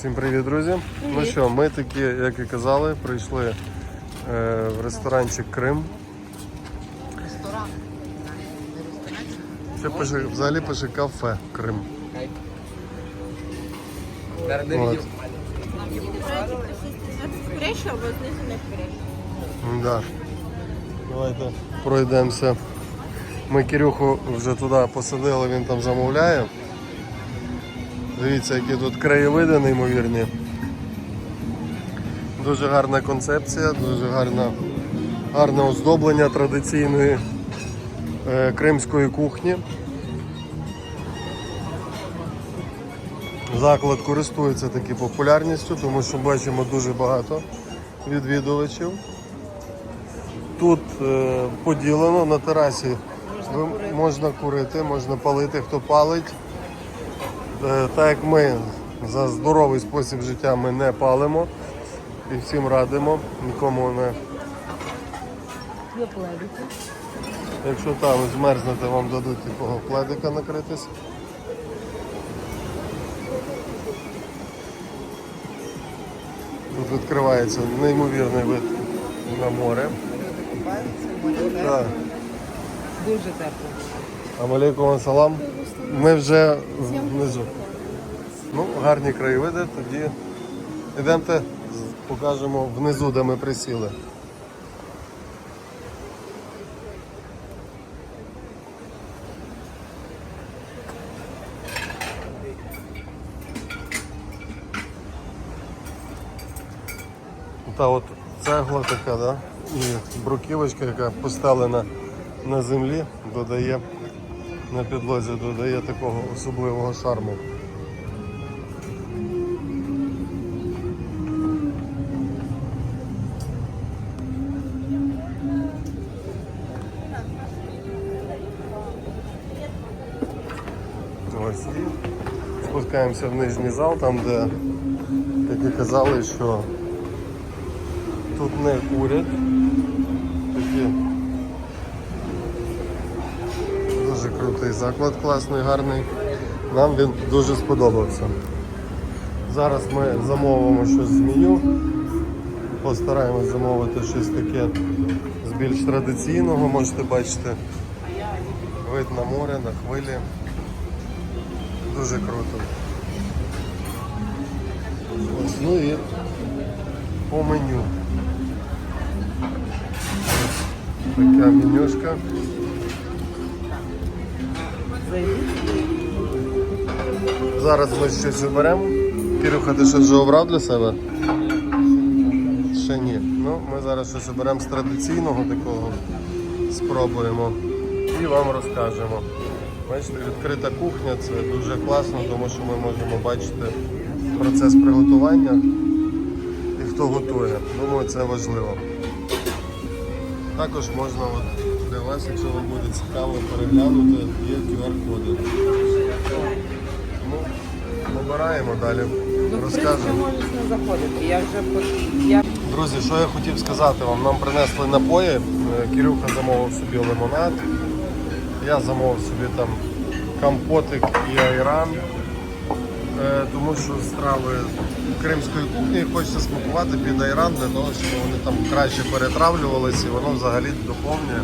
Всім привіт, друзі. Ну що, ми такі, як і казали, прийшли е, в ресторанчик Крим. Ресторан. Це пише, взагалі пише кафе Крим. От. Да. Давайте пройдемося. Ми Кирюху вже туди посадили, він там замовляє. Дивіться, які тут краєвиди неймовірні. Дуже гарна концепція, дуже гарна, гарне оздоблення традиційної е, кримської кухні. Заклад користується таки популярністю, тому що бачимо дуже багато відвідувачів. Тут е, поділено на терасі. Можна курити, можна палити, хто палить. Е, так як ми за здоровий спосіб життя ми не палимо і всім радимо, нікому не. Є пледики. Якщо там змерзнете, вам дадуть такого пледика накритись. Тут відкривається неймовірний вид на море. Дуже тепло. Амалейкум асалам. Ми вже внизу. Ну, гарні краєвиди, тоді йдемте, покажемо внизу, де ми присіли. Та от цегла така, да? і бруківочка, яка постелена на землі, додає на підлозі, додає такого особливого шарму. Спускаємося в нижній зал, там де, як і казали, що тут не курять. Такі дуже крутий заклад, класний, гарний. Нам він дуже сподобався. Зараз ми замовимо щось з меню. Постараємось замовити щось таке з більш традиційного, можете бачити. Вид на море, на хвилі. Дуже круто. Ось, ну і по меню. Така менюшка. Зараз ми щось оберемо. Кирюха, ти щось вже обрав для себе? Ще ні. Ну, ми зараз щось оберемо з традиційного такого. Спробуємо і вам розкажемо. Бачите, відкрита кухня це дуже класно, тому що ми можемо бачити процес приготування і хто готує. Думаю, це важливо. Також можна от для вас, якщо вам буде цікаво переглянути, є QR-коди. Ну, далі. Розкажемо. можна заходити. Я вже по- я Друзі, що я хотів сказати вам, нам принесли напої. Е, Кирюха замовив собі лимонад. Я замовив собі там компотик і айран. Е, Тому що страви кримської кухні хочеться смакувати під айран для того, щоб вони там краще перетравлювалися і воно взагалі доповнює.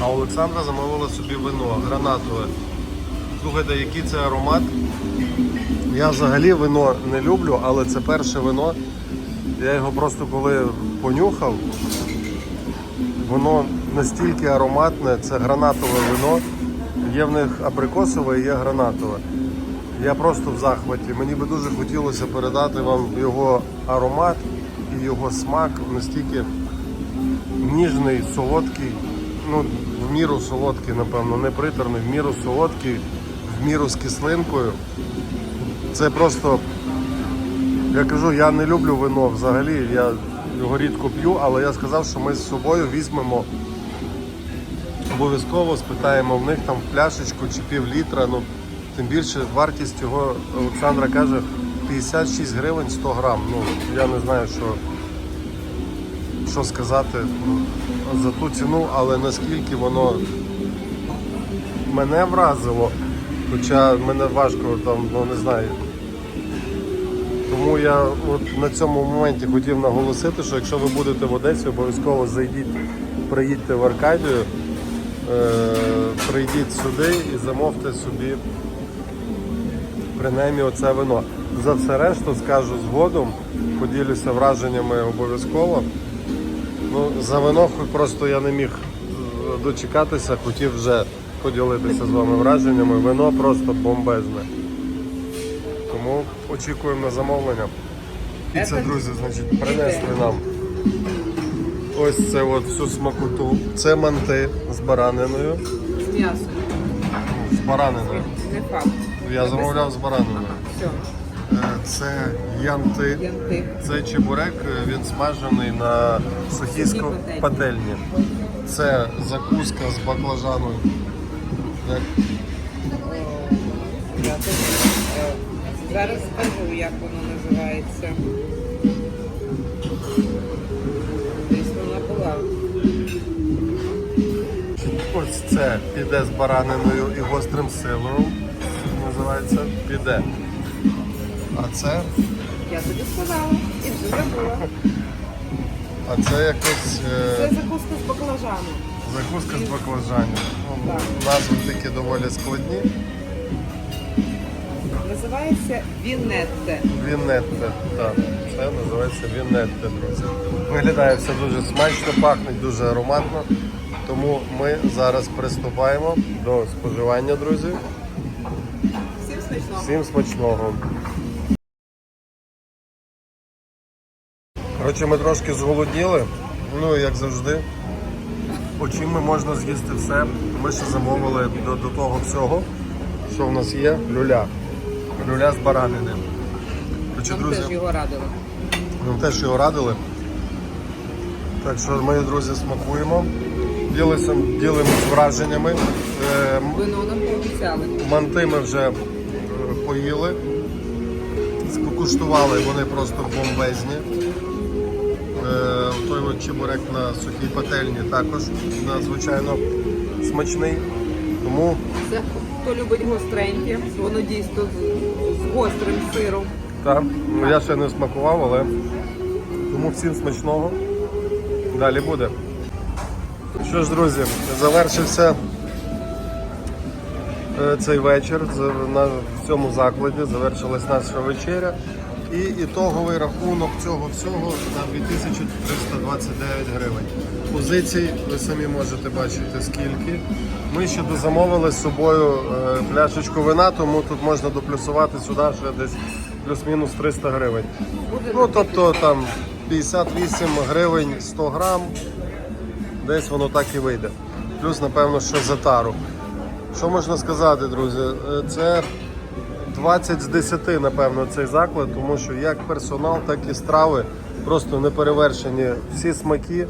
А Олександра замовила собі вино гранатове. Слухайте, який це аромат. Я взагалі вино не люблю, але це перше вино. Я його просто коли понюхав, воно настільки ароматне, це гранатове вино. Є в них абрикосове і є гранатове. Я просто в захваті. Мені би дуже хотілося передати вам його аромат і його смак настільки ніжний, солодкий, ну, в міру солодкий, напевно, не приторний, в міру солодкий, в міру з кислинкою. Це просто я кажу, я не люблю вино взагалі, я його рідко п'ю, але я сказав, що ми з собою візьмемо обов'язково, спитаємо в них там пляшечку чи пів літра. Ну, тим більше вартість його, Олександра каже, 56 гривень 100 грам. Ну, я не знаю, що, що сказати ну, за ту ціну, але наскільки воно мене вразило, хоча мене важко там, ну не знаю, Тому я от на цьому моменті хотів наголосити, що якщо ви будете в Одесі, обов'язково зайдіть, приїдьте в Аркадію, е, прийдіть сюди і замовте собі принаймні оце вино. За все решту скажу згодом, поділюся враженнями обов'язково. Ну, за вино просто я не міг дочекатися, хотів вже поділитися з вами враженнями. Вино просто бомбезне. Тому очікуємо на замовлення. І це, друзі, значить, принесли нам ось це от всю смакоту. Це манти з бараниною. З м'ясом. З бараниною. Не факт. Я замовляв з бараниною. Все. Е, Це янти. Янти. Це чебурек, е, він смажений на сухійську Сухій пательні. пательні. Це закуска з баклажану. Як Я тут, е, Зараз скажу, як воно називається. Десь вона була. Ось це піде з бараниною і гострим силом. Називається піде. А це, Я тобі сказала і вже забула. а це якось е, Це закуска з баклажану. Закуска з баклажанів. Ну, Назви такі доволі складні. Називається Вінетте. Вінетте, так. Це називається Вінетте, друзі. Виглядає все дуже смачно, пахне дуже ароматно. Тому ми зараз приступаємо до споживання, друзі. Всім смачного. Всім смачного. Коротше, ми трошки зголодніли. Ну, як завжди. Очима можна з'їсти все. Ми ще замовили до, до того всього, що в нас є люля. Люля з баранини. Коротше, Нам теж його радили. нам теж його радили. Так що, мої друзі, смакуємо. Ділимося, ділимось враженнями. Е, Вино нам пообіцяли. Манти ми вже е, поїли, покуштували, вони просто бомбезні. Е, Той от чебурек на сухій пательні також надзвичайно смачний. Тому Це хто любить гостреньке, воно дійсно з, гострим сиром. так, ну, я ще не смакував, але тому всім смачного. Далі буде. Що ж, друзі, завершився е, цей вечір в цьому закладі. Завершилась наша вечеря. І ітоговий рахунок цього всього на 2329 гривень. Позицій ви самі можете бачити скільки. Ми ще дозамовили з собою е, пляшечку вина, тому тут можна доплюсувати сюди ще десь плюс-мінус 300 гривень. Ну тобто там 58 гривень 100 грам, десь воно так і вийде. Плюс, напевно, що за тару. Що можна сказати, друзі? Е, Це 20 з 10, напевно, цей заклад, тому що як персонал, так і страви просто не перевершені. Всі смаки.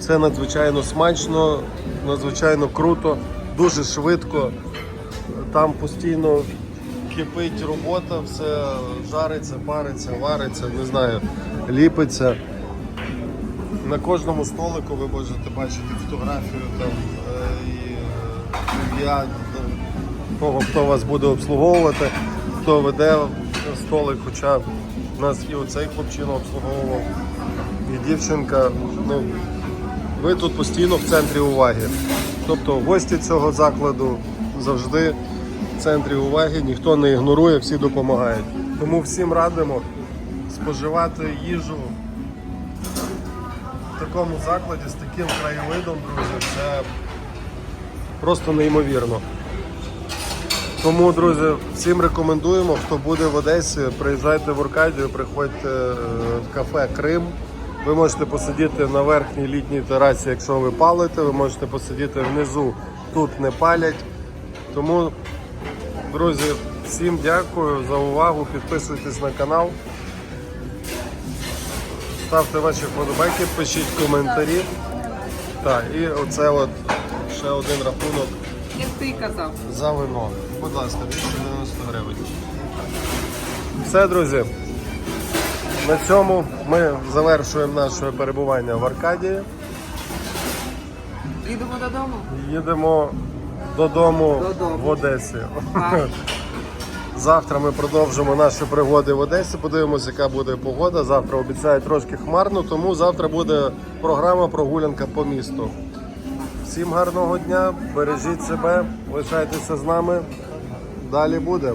Це надзвичайно смачно, надзвичайно круто, дуже швидко. Там постійно кипить робота, все жариться, париться, вариться, не знаю, ліпиться. На кожному столику ви можете бачити фотографію там е, і е, ім'я хто вас буде обслуговувати, хто веде столик, хоча нас і оцей хлопчина обслуговував, і дівчинка. Ну, ви тут постійно в центрі уваги. Тобто гості цього закладу завжди в центрі уваги, ніхто не ігнорує, всі допомагають. Тому всім радимо споживати їжу в такому закладі з таким краєвидом, друзі, це просто неймовірно. Тому, друзі, всім рекомендуємо, хто буде в Одесі, приїжджайте в Аркадію, приходьте е, в кафе Крим. Ви можете посидіти на верхній літній терасі, якщо ви палите, ви можете посидіти внизу, тут не палять. Тому, друзі, всім дякую за увагу. Підписуйтесь на канал. Ставте ваші вподобайки, пишіть коментарі. Так, і оце от ще один рахунок як ти казав. За вино. Будь ласка, 290 гривень. Все, друзі. На цьому ми завершуємо наше перебування в Аркадії. Їдемо додому. Їдемо додому, Додому. в Одесі. Так. Завтра ми продовжимо наші пригоди в Одесі. Подивимося, яка буде погода. Завтра обіцяють трошки хмарно, тому завтра буде програма прогулянка по місту. Всім гарного дня, бережіть себе, лишайтеся з нами. Далі буде.